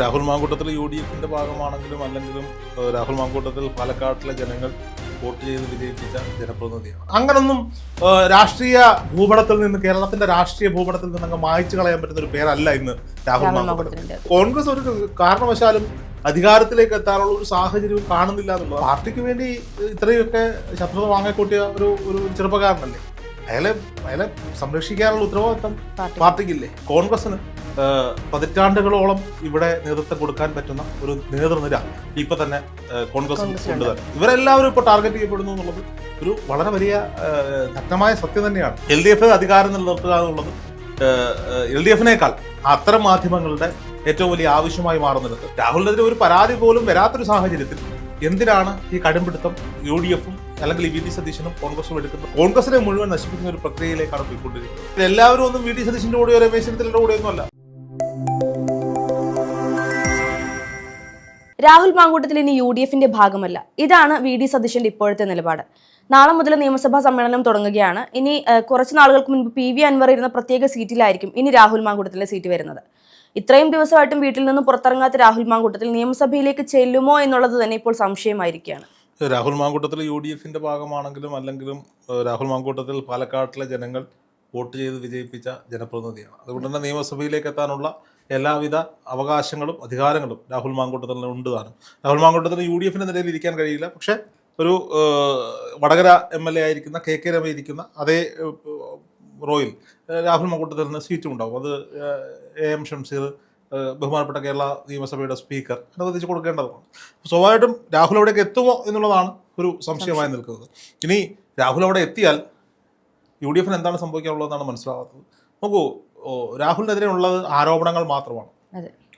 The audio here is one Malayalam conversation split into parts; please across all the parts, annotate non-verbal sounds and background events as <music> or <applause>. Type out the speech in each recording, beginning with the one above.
രാഹുൽ മാങ്കൂട്ടത്തിൽ യു ഡി എഫിന്റെ ഭാഗമാണെങ്കിലും അല്ലെങ്കിലും രാഹുൽ മാങ്കൂട്ടത്തിൽ പാലക്കാട്ടിലെ ജനങ്ങൾ വോട്ട് ചെയ്ത് വിജയിപ്പിച്ച ജനപ്രതിനിധിയാണ്. അങ്ങനൊന്നും രാഷ്ട്രീയ ഭൂപടത്തിൽ നിന്ന് കേരളത്തിന്റെ രാഷ്ട്രീയ ഭൂപടത്തിൽ നിന്ന് അങ്ങ് മായ്ച്ചു കളയാൻ പറ്റുന്ന ഒരു പേരല്ല ഇന്ന് രാഹുൽ മാങ്കൂട്ടത്തിൽ. കോൺഗ്രസ് ഒരു കാരണവശാലും അധികാരത്തിലേക്ക് എത്താനുള്ള ഒരു സാഹചര്യവും കാണുന്നില്ല എന്നുള്ളത്. പാർട്ടിക്ക് വേണ്ടി ഇത്രയൊക്കെ ശത്രുത വാങ്ങിക്കൂട്ടിയ ഒരു ഒരു ചെറുപ്പക്കാരനല്ലേ? അയാളെ അയാളെ സംരക്ഷിക്കാനുള്ള ഉത്തരവാദിത്തം പാർട്ടി പാർട്ടിക്കില്ലേ? കോൺഗ്രസിന് പതിറ്റാണ്ടുകളോളം ഇവിടെ നേതൃത്വം കൊടുക്കാൻ പറ്റുന്ന ഒരു നേതൃനിര ഇപ്പൊ തന്നെ കോൺഗ്രസ് കോൺഗ്രസിനുണ്ട്. തന്നെ ഇവരെല്ലാവരും ഇപ്പൊ ടാർഗറ്റ് ചെയ്യപ്പെടുന്നു എന്നുള്ളത് ഒരു വളരെ വലിയ ശക്തമായ സത്യം തന്നെയാണ്. എൽ ഡി എഫ് അധികാരം നിലനിർത്തുക എന്നുള്ളത് എൽ ഡി എഫിനേക്കാൾ അത്തരം മാധ്യമങ്ങളുടെ ഏറ്റവും വലിയ ആവശ്യമായി മാറുന്നിടത്ത് രാഹുലിനെതിരെ ഒരു പരാതി പോലും വരാത്തൊരു സാഹചര്യത്തിൽ എന്തിനാണ് ഈ കടുംപിടുത്തം യു ഡി എഫും അല്ലെങ്കിൽ വി ഡി സതീശനും കോൺഗ്രസും എടുക്കുന്നത്? കോൺഗ്രസിനെ മുഴുവൻ നശിപ്പിക്കുന്ന ഒരു പ്രക്രിയയിലേക്കാണ് പോയിക്കൊണ്ടിരിക്കുന്നത്. എല്ലാവരും ഒന്നും വി ഡി സതീശന്റെ കൂടെയോ രമേശ് ചെന്നിത്തലയുടെ കൂടെയൊന്നും രാഹുൽ മാങ്കൂട്ടത്തിൽ ഇനി യു ഡി എഫിന്റെ ഭാഗമല്ല. ഇതാണ് വി ഡി സതീശന്റെ ഇപ്പോഴത്തെ നിലപാട്. നാളെ മുതൽ നിയമസഭാ സമ്മേളനം തുടങ്ങുകയാണ്. ഇനി കുറച്ച് നാളുകൾക്ക് മുൻപ് പി വി അൻവർ ഇരുന്ന പ്രത്യേക സീറ്റിലായിരിക്കും ഇനി രാഹുൽ മാങ്കൂട്ടത്തിലെ സീറ്റ് വരുന്നത്. ഇത്രയും ദിവസമായിട്ടും വീട്ടിൽ നിന്ന് പുറത്തിറങ്ങാത്ത രാഹുൽ മാങ്കൂട്ടത്തിൽ നിയമസഭയിലേക്ക് ചെല്ലുമോ എന്നുള്ളത് തന്നെ ഇപ്പോൾ സംശയമായിരിക്കുകയാണ്. രാഹുൽ മാങ്കൂട്ടത്തിൽ യു ഡി എഫിന്റെ ഭാഗമാണെങ്കിലും അല്ലെങ്കിലും രാഹുൽ മാങ്കൂട്ടത്തിൽ പാലക്കാട്ടിലെ ജനങ്ങൾ വോട്ട് ചെയ്ത് വിജയിപ്പിച്ച ജനപ്രതിനിധിയാണ്. അതുകൊണ്ട് തന്നെ നിയമസഭയിലേക്ക് എത്താനുള്ള എല്ലാവിധ അവകാശങ്ങളും അധികാരങ്ങളും രാഹുൽ മാങ്കൂട്ടത്തിന് ഉണ്ട് താനും. രാഹുൽ മാങ്കൂട്ടത്തിന് യു ഡി എഫിന്റെ നിലയിൽ ഇരിക്കാൻ കഴിയില്ല. പക്ഷേ ഒരു വടകര എം എൽ എ ആയിരിക്കുന്ന കെ കെ രമ ഇരിക്കുന്ന അതേ റോയിൽ രാഹുൽ മാങ്കൂട്ടത്തിന് സീറ്റും ഉണ്ടാവും. അത് എ എം ഷംസീർ ബഹുമാനപ്പെട്ട കേരള നിയമസഭയുടെ സ്പീക്കർ അനുവദിച്ച് കൊടുക്കേണ്ടതാണ് സ്വാഭാവികമായിട്ടും രാഹുൽ അവിടേക്ക് എത്തുമോ എന്നുള്ളതാണ് ഒരു സംശയമായി നിൽക്കുന്നത്. ഇനി രാഹുൽ അവിടെ എത്തിയാൽ യു ഡി എഫിന് എന്താണ് സംഭവിക്കാനുള്ളതെന്നാണ് മനസ്സിലാവാത്തത്. നോക്കൂ രാഹുലിനെതിരെ ഉള്ളത് ആരോപണങ്ങൾ മാത്രമാണ്.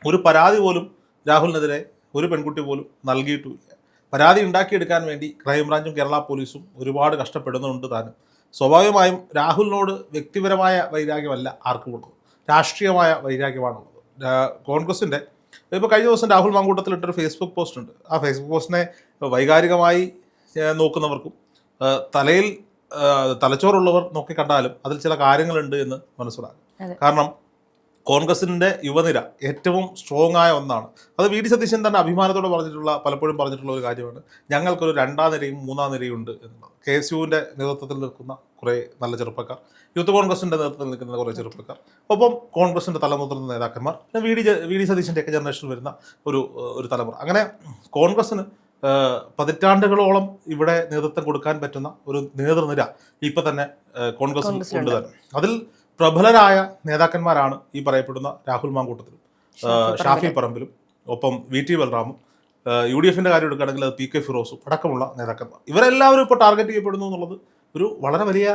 ഒരു പരാതി പോലും രാഹുലിനെതിരെ ഒരു പെൺകുട്ടി പോലും നൽകിയിട്ടുമില്ല പരാതി ഉണ്ടാക്കിയെടുക്കാൻ വേണ്ടി ക്രൈംബ്രാഞ്ചും കേരള പോലീസും ഒരുപാട് കഷ്ടപ്പെടുന്നുണ്ട് താനും. സ്വാഭാവികമായും രാഹുലിനോട് വ്യക്തിപരമായ വൈരാഗ്യമല്ല ആർക്കും ഉള്ളത് രാഷ്ട്രീയമായ വൈരാഗ്യമാണുള്ളത്. കോൺഗ്രസിന്റെ ഇപ്പോൾ കഴിഞ്ഞ ദിവസം രാഹുൽ മാങ്കൂട്ടത്തിൽ ഇട്ടൊരു ഫേസ്ബുക്ക് പോസ്റ്റ് ഉണ്ട്. ആ ഫേസ്ബുക്ക് പോസ്റ്റിനെ വൈകാരികമായി നോക്കുന്നവർക്കും തലയിൽ ഏഹ്, നോക്കി കണ്ടാലും അതിൽ ചില കാര്യങ്ങളുണ്ട് എന്ന് മനസ്സിലാകും. കാരണം കോൺഗ്രസിന്റെ യുവനിര ഏറ്റവും സ്ട്രോങ് ആയ ഒന്നാണ്. അത് വി. ഡി. സതീശൻ തന്നെ അഭിമാനത്തോടെ പറഞ്ഞിട്ടുള്ള പലപ്പോഴും പറഞ്ഞിട്ടുള്ള ഒരു കാര്യമാണ്. ഞങ്ങൾക്കൊരു രണ്ടാം നിരയും മൂന്നാം നിരയും ഉണ്ട് എന്നുള്ളത്. കെ. എസ്. യുവിന്റെ നേതൃത്വത്തിൽ നിൽക്കുന്ന കുറേ നല്ല ചെറുപ്പക്കാർ യൂത്ത് കോൺഗ്രസിന്റെ നേതൃത്വത്തിൽ നിൽക്കുന്ന കുറേ ചെറുപ്പക്കാർ ഒപ്പം കോൺഗ്രസിന്റെ തലമുതിർന്ന നേതാക്കന്മാർ വി. ഡി. വി. ഡി. സതീശന്റെ ഒക്കെ ജനറേഷനിൽ വരുന്ന ഒരു ഒരു തലമുറ. അങ്ങനെ കോൺഗ്രസിന് പതിറ്റാണ്ടുകളോളം ഇവിടെ നേതൃത്വം കൊടുക്കാൻ പറ്റുന്ന ഒരു നേതൃനിര ഇപ്പൊ തന്നെ കോൺഗ്രസ് ഉണ്ട് കൊണ്ട് തന്നെ. അതിൽ പ്രബലരായ നേതാക്കന്മാരാണ് ഈ പറയപ്പെടുന്ന രാഹുൽ മാങ്കൂട്ടത്തിലും ഷാഫി പറമ്പിലും. ഒപ്പം വി ടി ബൽറാമും യു ഡി എഫിന്റെ കാര്യം എടുക്കുകയാണെങ്കിൽ അത് പി കെ ഫിറോസും അടക്കമുള്ള നേതാക്കന്മാർ. ഇവരെല്ലാവരും ഇപ്പോൾ ടാർഗറ്റ് ചെയ്യപ്പെടുന്നു എന്നുള്ളത് ഒരു വളരെ വലിയ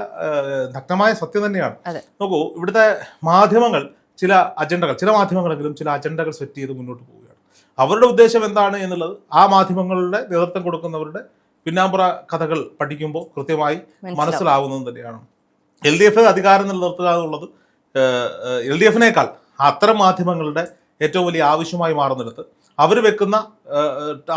നഗ്നമായ സത്യം തന്നെയാണ്. നോക്കൂ ഇവിടുത്തെ മാധ്യമങ്ങൾ ചില അജണ്ടകൾ ചില മാധ്യമങ്ങളെങ്കിലും ചില അജണ്ടകൾ സെറ്റ് ചെയ്ത് മുന്നോട്ട് പോവുകയാണ്. അവരുടെ ഉദ്ദേശം എന്താണ് എന്നുള്ളത് ആ മാധ്യമങ്ങളുടെ നേതൃത്വം കൊടുക്കുന്നവരുടെ പിന്നാമ്പുറ കഥകൾ പഠിക്കുമ്പോൾ കൃത്യമായി മനസ്സിലാവുന്നതും തന്നെയാണ്. എൽ ഡി എഫ് അധികാരം നിലനിർത്തുക എന്നുള്ളത് എൽ ഡി എഫിനേക്കാൾ അത്തരം മാധ്യമങ്ങളുടെ ഏറ്റവും വലിയ ആവശ്യമായി മാറുന്നിടത്ത് അവർ വെക്കുന്ന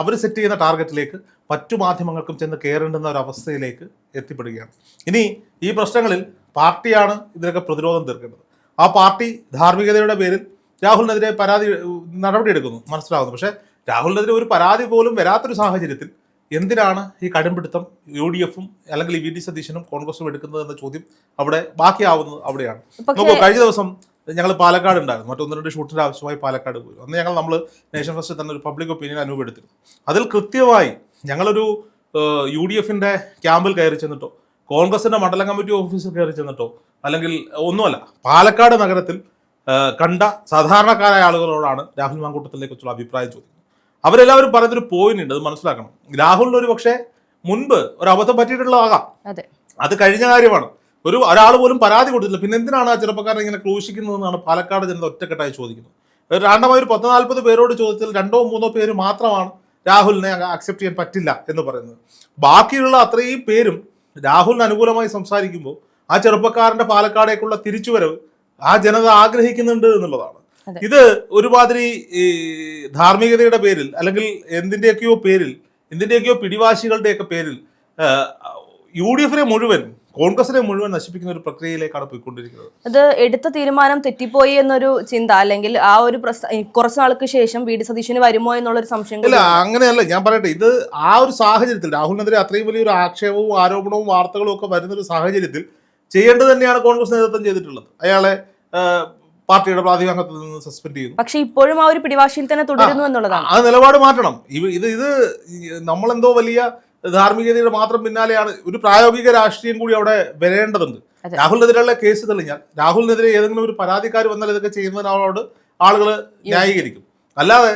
അവർ സെറ്റ് ചെയ്യുന്ന ടാർഗറ്റിലേക്ക് മറ്റു മാധ്യമങ്ങൾക്കും ചെന്ന് കയറേണ്ടുന്ന ഒരു അവസ്ഥയിലേക്ക് എത്തിപ്പെടുകയാണ്. ഇനി ഈ പ്രശ്നങ്ങളിൽ പാർട്ടിയാണ് ഇതിനൊക്കെ പ്രതിരോധം തീർക്കേണ്ടത്. ആ പാർട്ടി ധാർമ്മികതയുടെ പേരിൽ രാഹുലിനെതിരെ പരാതി നടപടി നടപടിയെടുക്കുന്നു. മനസ്സിലാവുന്നു. പക്ഷേ രാഹുലിനെതിരെ ഒരു പരാതി പോലും വരാത്തൊരു സാഹചര്യത്തിൽ എന്തിനാണ് ഈ കടുംപിടുത്തം യു ഡി എഫും അല്ലെങ്കിൽ വി ഡി സതീശനും കോൺഗ്രസും എടുക്കുന്നത് എന്ന ചോദ്യം അവിടെ ബാക്കിയാവുന്നത് അവിടെയാണ്. നോക്കൂ കഴിഞ്ഞ ദിവസം ഞങ്ങൾ പാലക്കാട് ഉണ്ടായിരുന്നു. മറ്റൊന്ന് രണ്ട് ഷൂട്ടിന്റെ ആവശ്യമായി പാലക്കാട് പോയി. അന്ന് ഞങ്ങൾ നമ്മൾ നേഷൻ ഫസ്റ്റ് തന്നെ ഒരു പബ്ലിക് ഒപ്പീനിയൻ അനുഭവപ്പെടുത്തിരുന്നു അതിൽ കൃത്യമായി ഞങ്ങളൊരു യു ഡി എഫിന്റെ ക്യാമ്പിൽ കയറി ചെന്നിട്ടോ കോൺഗ്രസിന്റെ മണ്ഡലം കമ്മിറ്റി ഓഫീസിൽ കയറി ചെന്നിട്ടോ അല്ലെങ്കിൽ ഒന്നുമല്ല പാലക്കാട് നഗരത്തിൽ കണ്ട സാധാരണക്കാരായ ആളുകളോടാണ് രാഹുൽ മാങ്കൂട്ടത്തിനെ കുറിച്ചുള്ള അഭിപ്രായം ചോദിക്കുന്നത്. അവരെല്ലാവരും പറയുന്നൊരു പോയിന്റ് ഉണ്ട് അത് മനസ്സിലാക്കണം. രാഹുലിന് ഒരു പക്ഷേ മുൻപ് ഒരു അബദ്ധം പറ്റിയിട്ടുള്ളതാകാം. അതെ. അത് കഴിഞ്ഞ കാര്യമാണ്. ഒരു ഒരാൾ പോലും പരാതി കൊടുത്തില്ല. പിന്നെ എന്തിനാണ് ആ ചെറുപ്പക്കാരൻ ഇങ്ങനെ ക്രൂശിക്കുന്നതെന്നാണ് പാലക്കാട് ജനത ഒറ്റക്കെട്ടായി ചോദിക്കുന്നത്. ഒരു ഒരു പത്ത് നാൽപ്പത് പേരോട് ചോദിച്ചാൽ രണ്ടോ മൂന്നോ പേര് മാത്രമാണ് രാഹുലിനെ അക്സെപ്റ്റ് ചെയ്യാൻ പറ്റില്ല എന്ന് പറയുന്നത്. ബാക്കിയുള്ള അത്രയും പേരും രാഹുലിന് അനുകൂലമായി സംസാരിക്കുമ്പോൾ ആ ചെറുപ്പക്കാരന്റെ പാലക്കാടേക്കുള്ള തിരിച്ചുവരവ് ആ ജനത ആഗ്രഹിക്കുന്നുണ്ട് എന്നുള്ളതാണ്. ഇത് ഒരുമാതിരി ഈ ധാർമ്മികതയുടെ പേരിൽ അല്ലെങ്കിൽ എന്തിന്റെയൊക്കെയോ പേരിൽ എന്തിന്റെയൊക്കെയോ പിടിവാശികളുടെയൊക്കെ പേരിൽ യു ഡി എഫിനെ മുഴുവൻ കോൺഗ്രസിനെ മുഴുവൻ നശിപ്പിക്കുന്ന ഒരു പ്രക്രിയയിലേക്കാണ് പോയിക്കൊണ്ടിരിക്കുന്നത്. അത് എടുത്ത തീരുമാനം തെറ്റിപ്പോയി എന്നൊരു ചിന്ത അല്ലെങ്കിൽ ആ ഒരു കുറച്ച് നാൾക്ക് ശേഷം വീട് ഡി സതീശന് വരുമോ എന്നുള്ളൊരു സംശയം ഇല്ല അങ്ങനെയല്ല. ഞാൻ പറയട്ടെ ഇത് ആ ഒരു സാഹചര്യത്തിൽ രാഹുലിനെതിരെ അത്രയും വലിയൊരു ആക്ഷേപവും ആരോപണവും വാർത്തകളും ഒക്കെ വരുന്ന ഒരു സാഹചര്യത്തിൽ ചെയ്യേണ്ടത് തന്നെയാണ് കോൺഗ്രസ് നേതൃത്വം ചെയ്തിട്ടുള്ളത്. അയാളെ പാർട്ടിയുടെ പ്രാഥമിക നിന്ന് സസ്പെൻഡ് ചെയ്തു. പക്ഷെ ഇപ്പോഴും ആ ഒരു പിടിവാശിയിൽ തന്നെ തുടരുന്നു എന്നുള്ളതാണ്. ആ നിലപാട് മാറ്റണം. ഇത് ഇത് നമ്മളെന്തോ വലിയ ധാർമ്മികതയുടെ മാത്രം പിന്നാലെയാണ്. ഒരു പ്രായോഗിക രാഷ്ട്രീയം കൂടി അവിടെ വരേണ്ടതുണ്ട്. രാഹുലിനെതിരെയുള്ള കേസ് തെളിഞ്ഞാൽ രാഹുലിനെതിരെ ഏതെങ്കിലും ഒരു പരാതിക്കാർ വന്നാൽ ഇതൊക്കെ ചെയ്യുന്നതിനോട് ആളുകൾ ന്യായീകരിക്കും. അല്ലാതെ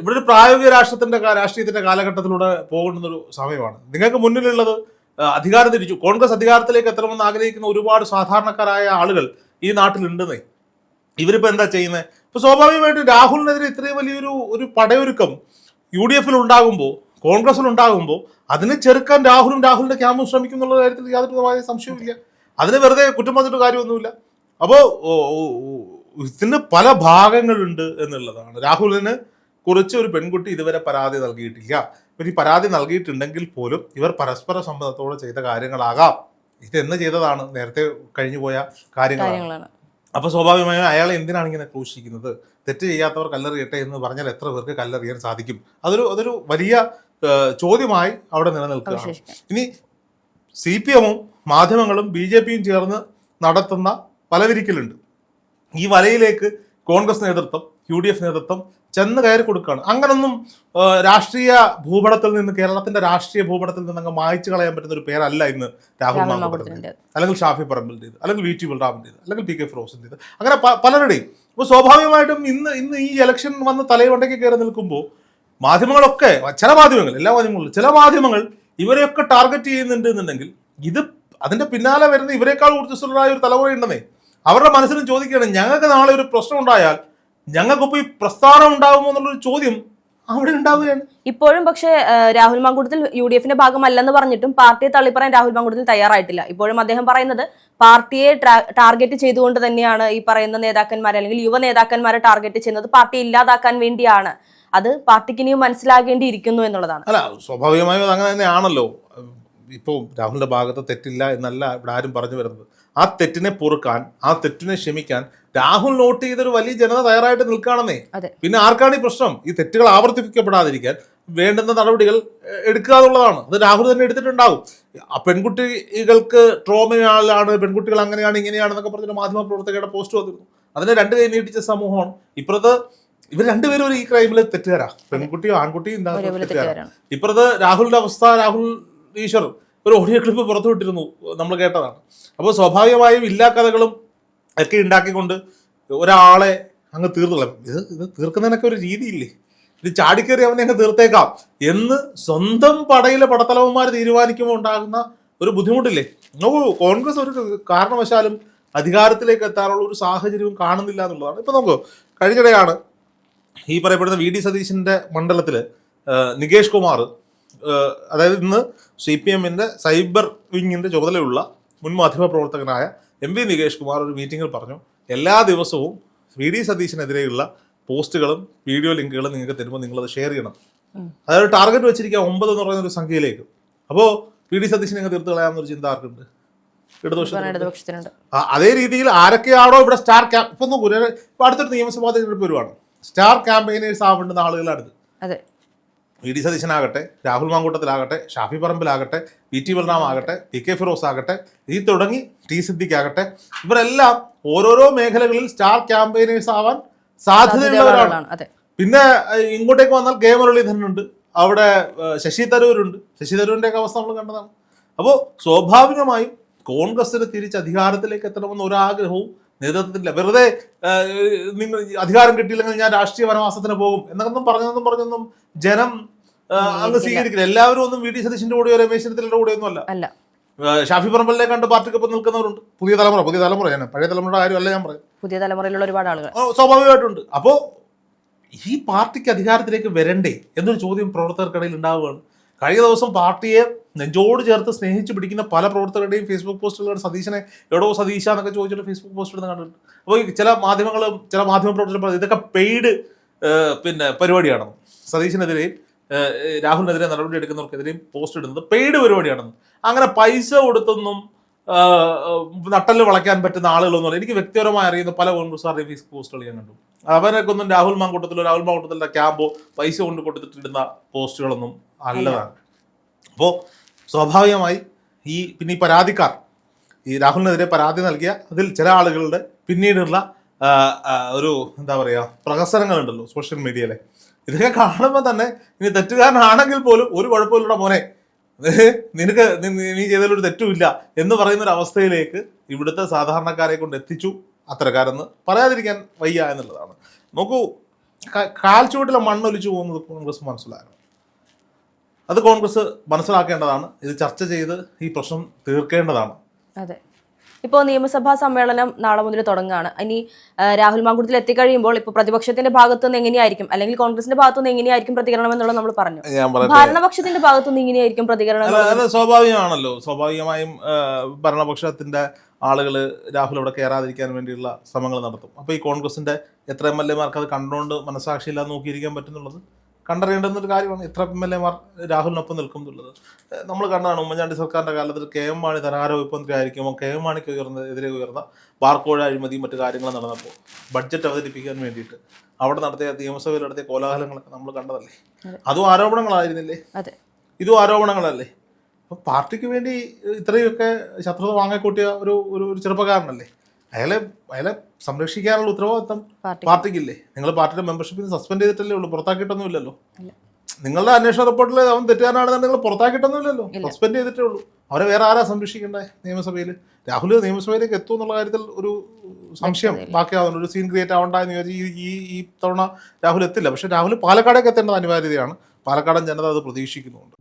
ഇവിടെ ഒരു പ്രായോഗിക രാഷ്ട്രത്തിന്റെ രാഷ്ട്രീയത്തിന്റെ കാലഘട്ടത്തിലൂടെ പോകേണ്ടുന്ന ഒരു സമയമാണ്. നിങ്ങൾക്ക് മുന്നിലുള്ളത് അധികാരം തിരിച്ചു. കോൺഗ്രസ് അധികാരത്തിലേക്ക് എത്തണമെന്ന് ആഗ്രഹിക്കുന്ന ഒരുപാട് സാധാരണക്കാരായ ആളുകൾ ഈ നാട്ടിലുണ്ടെന്നേ. ഇവരിപ്പോൾ എന്താ ചെയ്യുന്നത് ഇപ്പൊ സ്വാഭാവികമായിട്ടും രാഹുലിനെതിരെ ഇത്രയും വലിയൊരു ഒരു പടയൊരുക്കം യു ഡി എഫിൽ ഉണ്ടാകുമ്പോൾ കോൺഗ്രസിൽ ഉണ്ടാകുമ്പോൾ അതിനെ ചെറുക്കാൻ രാഹുലും രാഹുലിന്റെ ക്യാമ്പും ശ്രമിക്കും എന്നുള്ള കാര്യത്തിൽ യാതൊരു സംശയമില്ല സംശയവുമില്ല. അതിന് വെറുതെ കുറ്റം പറഞ്ഞിട്ട് കാര്യമൊന്നുമില്ല. അപ്പോൾ ഇതിന് പല ഭാഗങ്ങളുണ്ട് എന്നുള്ളതാണ്. രാഹുലിന് കുറിച്ച് ഒരു പെൺകുട്ടി ഇതുവരെ പരാതി നൽകിയിട്ടില്ല. ഇവർ ഈ പരാതി നൽകിയിട്ടുണ്ടെങ്കിൽ പോലും ഇവർ പരസ്പര സമ്മതത്തോടെ ചെയ്ത കാര്യങ്ങളാകാം. ഇതെന്ന് ചെയ്തതാണ്? നേരത്തെ കഴിഞ്ഞുപോയ കാര്യങ്ങളാണ്. അപ്പൊ സ്വാഭാവികമായും അയാളെ എന്തിനാണ് ഇങ്ങനെ ക്രൂശിക്കുന്നത്? തെറ്റ് ചെയ്യാത്തവർ കല്ലെറിയട്ടെ എന്ന് പറഞ്ഞാൽ എത്ര പേർക്ക് കല്ലെറിയാൻ സാധിക്കും? അതൊരു അതൊരു വലിയ ചോദ്യമായി അവിടെ നിലനിൽക്കുകയാണ്. ഇനി സി പി എമ്മും മാധ്യമങ്ങളും ബി ജെ പിയും ചേർന്ന് നടത്തുന്ന വലവിരിക്കലുണ്ട്. ഈ വലയിലേക്ക് കോൺഗ്രസ് നേതൃത്വം യു ഡി എഫ് നേതൃത്വം ചെന്ന് കയറി കൊടുക്കുകയാണ്. അങ്ങനൊന്നും രാഷ്ട്രീയ ഭൂപടത്തിൽ നിന്ന് കേരളത്തിന്റെ രാഷ്ട്രീയ ഭൂപടത്തിൽ നിന്ന് അങ്ങ് മായ്ച്ചു കളയാൻ പറ്റുന്ന ഒരു പേരല്ല ഇന്ന് രാഹുൽ മാങ്കൂട്ടത്തിന്റെ അല്ലെങ്കിൽ ഷാഫി പറമ്പിലിന്റെത് അല്ലെങ്കിൽ വി ടി ബൽറാമിന്റെത് അല്ലെങ്കിൽ പി കെ ഫിറോസിന്റെത് അങ്ങനെ പലരുടെയും. അപ്പോൾ സ്വാഭാവികമായിട്ടും ഇന്ന് ഇന്ന് ഈ ഇലക്ഷൻ വന്ന് തലയുണ്ടയ്ക്ക് കയറി നിൽക്കുമ്പോൾ മാധ്യമങ്ങളൊക്കെ ചില മാധ്യമങ്ങൾ എല്ലാ മാധ്യമങ്ങളും ചില മാധ്യമങ്ങൾ ഇവരെയൊക്കെ ടാർഗറ്റ് ചെയ്യുന്നുണ്ട് എന്നുണ്ടെങ്കിൽ ഇത് അതിന്റെ പിന്നാലെ വരുന്ന ഇവരെക്കാൾ ഊർജസ്വലരായ ഒരു തലമുറ ഉണ്ടെന്നേ അവരുടെ മനസ്സിലും ചോദിക്കുകയാണ് ഞങ്ങൾക്ക് നാളെ ഒരു പ്രശ്നം ഉണ്ടായാൽ ഞങ്ങൾക്കൊപ്പം ഈ പ്രസ്ഥാനം ഉണ്ടാകുമോ എന്നുള്ളൊരു ചോദ്യം അവിടെ ഉണ്ടാവുകയാണ്. ഇപ്പോഴും പക്ഷേ രാഹുൽ മാങ്കൂട്ടത്തിൽ യു ഡി എഫിന്റെ ഭാഗമല്ലെന്ന് പറഞ്ഞിട്ടും പാർട്ടിയെ തള്ളിപ്പറയാൻ രാഹുൽ മാങ്കൂട്ടത്തിൽ തയ്യാറായിട്ടില്ല. ഇപ്പോഴും അദ്ദേഹം പറയുന്നത് പാർട്ടിയെ ടാർഗറ്റ് ചെയ്തുകൊണ്ട് തന്നെയാണ് ഈ പറയുന്ന നേതാക്കന്മാരെ അല്ലെങ്കിൽ യുവ നേതാക്കന്മാരെ ടാർഗറ്റ് ചെയ്യുന്നത് പാർട്ടി ഇല്ലാതാക്കാൻ വേണ്ടിയാണ്. അത് പാർട്ടിക്ക് ഇനിയും മനസ്സിലാകേണ്ടിയിരിക്കുന്നു എന്നുള്ളതാണ്. അല്ല സ്വാഭാവികമായും അങ്ങനെ തന്നെയാണല്ലോ. ഇപ്പോൾ രാഹുലിന്റെ ഭാഗത്ത് തെറ്റില്ല എന്നല്ല ഇവിടെ ആരും പറഞ്ഞു വരുന്നത്. ആ തെറ്റിനെ പൊറുക്കാൻ ആ തെറ്റിനെ ക്ഷമിക്കാൻ രാഹുൽ നോട്ട് ചെയ്തൊരു വലിയ ജനത തയ്യാറായിട്ട് നിൽക്കുകയാണെന്നേ. പിന്നെ ആർക്കാണ് ഈ പ്രശ്നം? ഈ തെറ്റുകൾ ആവർത്തിപ്പിക്കപ്പെടാതിരിക്കാൻ വേണ്ടുന്ന നടപടികൾ എടുക്കുക എന്നുള്ളതാണ്. അത് രാഹുൽ തന്നെ എടുത്തിട്ടുണ്ടാകും ആ പെൺകുട്ടികൾക്ക് ട്രോമയാണ് പെൺകുട്ടികൾ അങ്ങനെയാണ് ഇങ്ങനെയാണെന്നൊക്കെ പറഞ്ഞൊരു മാധ്യമ പ്രവർത്തകരുടെ പോസ്റ്റ് വന്നിരുന്നു. അതിനെ രണ്ട് കൈ നീട്ടിച്ച സമൂഹമാണ്. ഇപ്പുറത്ത് ഇവർ രണ്ടുപേരും ഒരു ഈ ക്രൈമിൽ തെറ്റുകാരാ. പെൺകുട്ടിയും ആൺകുട്ടിയും ഇപ്പുറത്ത് രാഹുലിന്റെ അവസ്ഥ രാഹുൽ ഈശ്വർ ഒരു ഓഡിയോ ക്ലിപ്പ് പുറത്തുവിട്ടിരുന്നു നമ്മൾ കേട്ടതാണ്. അപ്പോൾ സ്വാഭാവികമായും ഇല്ലാ കഥകളും ഒക്കെ ഉണ്ടാക്കിക്കൊണ്ട് ഒരാളെ അങ്ങ് തീർത്തുകളയും ഇത് ഇത് തീർക്കുന്നതിനൊക്കെ ഒരു രീതിയില്ലേ? ഇത് ചാടിക്കേറി അവനെ അങ്ങ് തീർത്തേക്കാം എന്ന് സ്വന്തം പടയിലെ പടത്തലവന്മാർ തീരുമാനിക്കുമ്പോൾ ഉണ്ടാകുന്ന ഒരു ബുദ്ധിമുട്ടില്ലേ? നോക്കൂ കോൺഗ്രസ് ഒരു കാരണവശാലും അധികാരത്തിലേക്ക് എത്താനുള്ള ഒരു സാഹചര്യവും കാണുന്നില്ല എന്നുള്ളതാണ്. ഇപ്പം നോക്കൂ കഴിഞ്ഞിടെയാണ് ഈ പറയപ്പെടുന്ന വി ഡി സതീശിന്റെ മണ്ഡലത്തിൽ നികേഷ് കുമാർ അതായത് ഇന്ന് സി പി എമ്മിന്റെ സൈബർ വിങ്ങിന്റെ ചുമതലയുള്ള മുൻ മാധ്യമ പ്രവർത്തകനായ എം വി നികേഷ് കുമാർ ഒരു മീറ്റിംഗിൽ പറഞ്ഞു എല്ലാ ദിവസവും വി ഡി സതീശിനെതിരെയുള്ള പോസ്റ്റുകളും വീഡിയോ ലിങ്കുകളും നിങ്ങൾക്ക് തരുമ്പോൾ നിങ്ങളത് ഷെയർ ചെയ്യണം. അതായത് ടാർഗറ്റ് വെച്ചിരിക്കുക ഒമ്പത് എന്ന് പറയുന്ന ഒരു സംഖ്യയിലേക്ക്. അപ്പോൾ വി ഡി സതീശിനെ അങ്ങ് തീർത്ത് കളയാമെന്നൊരു ചിന്ത ആർക്കുണ്ട്? ഇടതുപക്ഷത്തിനുണ്ട്. അതേ രീതിയിൽ ആരൊക്കെയാണോ ഇവിടെ സ്റ്റാർ ക്യാമ്പ് ഇപ്പൊ നോക്കൂ ഇപ്പൊ അടുത്തൊരു നിയമസഭാ തെരഞ്ഞെടുപ്പ് വരുവാണ്. സ്റ്റാർ ക്യാമ്പയിനേഴ്സ് ആവേണ്ടുന്ന ആളുകളാണിത്. വി ഡി സതീശനാകട്ടെ രാഹുൽ മാങ്കൂട്ടത്തിലാകട്ടെ ഷാഫി പറമ്പിലാകട്ടെ പി ടി ബൽറാം ആകട്ടെ പി കെ ഫിറോസ് ആകട്ടെ ഈ തുടങ്ങി ടി സിദ്ദിഖ് ആകട്ടെ ഇവരെല്ലാം ഓരോരോ മേഖലകളിൽ സ്റ്റാർ ക്യാമ്പയിനേഴ്സ് ആവാൻ സാധ്യതയുള്ളവരാണ്. പിന്നെ ഇങ്ങോട്ടേക്ക് വന്നാൽ കെ മുരളീധരനുണ്ട് അവിടെ ശശി തരൂരുണ്ട്. ശശി തരൂരിന്റെ ഒക്കെ അവസ്ഥ നമ്മൾ കണ്ടതാണ്. അപ്പോൾ സ്വാഭാവികമായും കോൺഗ്രസിന് തിരിച്ച് അധികാരത്തിലേക്ക് എത്തണമെന്ന ഒരാഗ്രഹവും നേതൃത്വത്തില്ല വെറുതെ നിങ്ങൾ അധികാരം കിട്ടിയില്ലെങ്കിൽ ഞാൻ രാഷ്ട്രീയ വനവാസത്തിന് പോകും എന്നൊന്നും പറഞ്ഞൊന്നും പറഞ്ഞൊന്നും ജനം അന്ന് അങ്ങ് സ്വീകരിക്കില്ല. എല്ലാവരും ഒന്നും വി ഡി സതീശിന്റെ കൂടെയോ രമേശ് ചെന്നിത്തലയുടെ കൂടെയോ ഒന്നും അല്ല. ഷാഫി പറമ്പലിനെ കണ്ട് പാർട്ടിക്കൊപ്പം നിൽക്കുന്നവരുണ്ട്. പുതിയ തലമുറ പുതിയ തലമുറ ഞാൻ പഴയ തലമുറയുടെ കാര്യമല്ല ഞാൻ പറയും പുതിയ തലമുറയിലുള്ള ഒരുപാട് ആളുകൾ. സ്വാഭാവികമായിട്ടുണ്ട് അപ്പോൾ ഈ പാർട്ടിക്ക് അധികാരത്തിലേക്ക് വരണ്ടേ എന്നൊരു ചോദ്യം പ്രവർത്തകർക്കിടയിൽ ഉണ്ടാവുകയാണ്. കഴിഞ്ഞ ദിവസം പാർട്ടിയെ നെഞ്ചോട് ചേർത്ത് സ്നേഹിച്ച് പിടിക്കുന്ന പല പ്രവർത്തകരുടെയും ഫേസ്ബുക്ക് പോസ്റ്റുകളുടെ സതീശനെ എടോ സതീശ എന്നൊക്കെ ചോദിച്ചിട്ട് ഫേസ്ബുക്ക് പോസ്റ്റ് ഇടുന്ന കണ്ടിട്ടുണ്ട്. അപ്പോൾ ചില മാധ്യമങ്ങളും ചില മാധ്യമ പ്രവർത്തകരും പറഞ്ഞു ഇതൊക്കെ പെയ്ഡ് പിന്നെ പരിപാടിയാണെന്ന്. സതീശനെതിരെയും രാഹുലിനെതിരെ നടപടി എടുക്കുന്നവർക്കെതിരെയും പോസ്റ്റ് ഇടുന്നത് പെയ്ഡ് പരിപാടിയാണെന്ന്. അങ്ങനെ പൈസ കൊടുത്തൊന്നും നട്ടൽ വളയ്ക്കാൻ പറ്റുന്ന ആളുകളൊന്നും എനിക്ക് വ്യക്തിപരമായി അറിയുന്ന പല കോൺഗ്രസ്സുകാരുടെയും ഫേസ്ബുക്ക് പോസ്റ്റുകൾ ഞാൻ കണ്ടു. അവരൊക്കെ ഒന്നും രാഹുൽ മാങ്കൂട്ടത്തിലോ രാഹുൽ മാങ്കൂട്ടത്തിലെ ക്യാമ്പോ പൈസ കൊണ്ട് കൊടുത്തിട്ടിടുന്ന പോസ്റ്റുകളൊന്നും അല്ലതാണ് അപ്പോൾ സ്വാഭാവികമായി ഈ പിന്നെ ഈ പരാതിക്കാർ ഈ രാഹുലിനെതിരെ പരാതി നൽകിയ അതിൽ ചില ആളുകളുടെ പിന്നീടുള്ള ഒരു എന്താ പറയുക പ്രഹസനങ്ങളുണ്ടല്ലോ സോഷ്യൽ മീഡിയയിലെ ഇതൊക്കെ കാണുമ്പോൾ തന്നെ ഇനി തെറ്റുകാരനാണെങ്കിൽ പോലും ഒരു കുഴപ്പമില്ലട മോനെ. <laughs> നിനക്ക് നീ ചെയ്തതിലൊരു തെറ്റുമില്ല എന്ന് പറയുന്ന ഒരു അവസ്ഥയിലേക്ക് ഇവിടുത്തെ സാധാരണക്കാരെ കൊണ്ട് എത്തിച്ചു അത്തരക്കാരെന്ന് പറയാതിരിക്കാൻ വയ്യ എന്നുള്ളതാണ്. നോക്കൂ കാൽച്ചുവട്ടിലെ മണ്ണൊലിച്ചു പോകുന്നത് കോൺഗ്രസ് മനസ്സിലാക്കണം. അത് കോൺഗ്രസ് മനസ്സിലാക്കേണ്ടതാണ്. ഇത് ചർച്ച ചെയ്ത് ഈ പ്രശ്നം തീർക്കേണ്ടതാണ്. അതെ. ഇപ്പോൾ നിയമസഭാ സമ്മേളനം നാളെ മുതൽ തുടങ്ങുകയാണ്. ഇനി രാഹുൽ മാങ്കുടത്തിൽ എത്തിക്കഴിയുമ്പോൾ ഇപ്പോൾ പ്രതിപക്ഷത്തിന്റെ ഭാഗത്തുനിന്ന് എങ്ങനെയായിരിക്കും? അല്ലെങ്കിൽ കോൺഗ്രസിന്റെ ഭാഗത്തുനിന്ന് എങ്ങനെയായിരിക്കും പ്രതികരണം എന്നുള്ളത് നമ്മൾ പറഞ്ഞു. ഭരണപക്ഷത്തിന്റെ ഭാഗത്തുനിന്ന് ഇങ്ങനെയായിരിക്കും പ്രതികരണം സ്വാഭാവികമാണല്ലോ. സ്വാഭാവികമായും ഭരണപക്ഷത്തിന്റെ ആളുകൾ രാഹുൽ അവിടെ കയറാതിരിക്കാൻ വേണ്ടിയുള്ള ശ്രമങ്ങൾ നടത്തും. അപ്പോൾ ഈ കോൺഗ്രസിന്റെ എത്ര എം എൽ എമാർക്ക് അത് കണ്ടുകൊണ്ട് മനസാക്ഷിയില്ലാതെ നോക്കിയിരിക്കാൻ പറ്റുന്നുള്ളത്? കണ്ടറിയേണ്ടുന്ന ഒരു കാര്യമാണ്. എത്ര എം എൽ എമാർ രാഹുലിനൊപ്പം നിൽക്കും എന്നുള്ളത് നമ്മൾ കണ്ടതാണ് ഉമ്മൻചാണ്ടി സർക്കാരിന്റെ കാലത്തിൽ കെ എം മാണി ധനാരോഗ്യ മന്ത്രി ആയിരിക്കുമ്പോൾ കെ എം മാണിക്ക് ഉയർന്ന എതിരെ ഉയർന്ന ബാർക്കോഴ അഴിമതിയും മറ്റു കാര്യങ്ങളും നടന്നപ്പോൾ ബഡ്ജറ്റ് അവതരിപ്പിക്കാൻ വേണ്ടിയിട്ട് അവിടെ നടത്തിയ നിയമസഭയിൽ നടത്തിയ കോലാഹലങ്ങളൊക്കെ നമ്മൾ കണ്ടതല്ലേ? അതും. ആരോപണങ്ങളായിരുന്നില്ലേ? ഇതും ആരോപണങ്ങളല്ലേ? അപ്പൊ പാർട്ടിക്ക് വേണ്ടി ഇത്രയൊക്കെ ശത്രുത വാങ്ങിക്കൂട്ടിയ ഒരു ഒരു ചെറുപ്പക്കാരനല്ലേ? അയാളെ അയാളെ സംരക്ഷിക്കാനുള്ള ഉത്തരവാദിത്തം പാർട്ടി പാർട്ടിക്കില്ലേ? നിങ്ങൾ പാർട്ടിയുടെ മെമ്പർഷിപ്പിൽ സസ്പെൻഡ് ചെയ്തിട്ടല്ലേ ഉള്ളൂ പുറത്താക്കിയിട്ടൊന്നുമില്ലല്ലോ. നിങ്ങളുടെ അന്വേഷണ റിപ്പോർട്ടിൽ അവൻ തെറ്റുകാരനാണെന്ന് നിങ്ങൾ പുറത്താക്കിയിട്ടൊന്നുമില്ലല്ലോ സസ്പെൻഡ് ചെയ്തിട്ടേ ഉള്ളൂ. അവരെ വേറെ ആരാ സംരക്ഷിക്കേണ്ടത് നിയമസഭയിൽ രാഹുൽ നിയമസഭയിലേക്ക് എത്തും എന്നുള്ള കാര്യത്തിൽ ഒരു സംശയം ബാക്കിയാവുന്നു ബാക്കിയാവുന്നുണ്ട്. ഒരു സീൻ ക്രിയേറ്റ് ആവണ്ട എന്ന് വിചാരിച്ച് ഈ ഈ ഈ തവണ രാഹുൽ എത്തില്ല. പക്ഷേ രാഹുൽ പാലക്കാടേക്ക് എത്തേണ്ടത് അനിവാര്യതയാണ്. പാലക്കാടൻ ജനത അത് പ്രതീക്ഷിക്കുന്നുണ്ട്.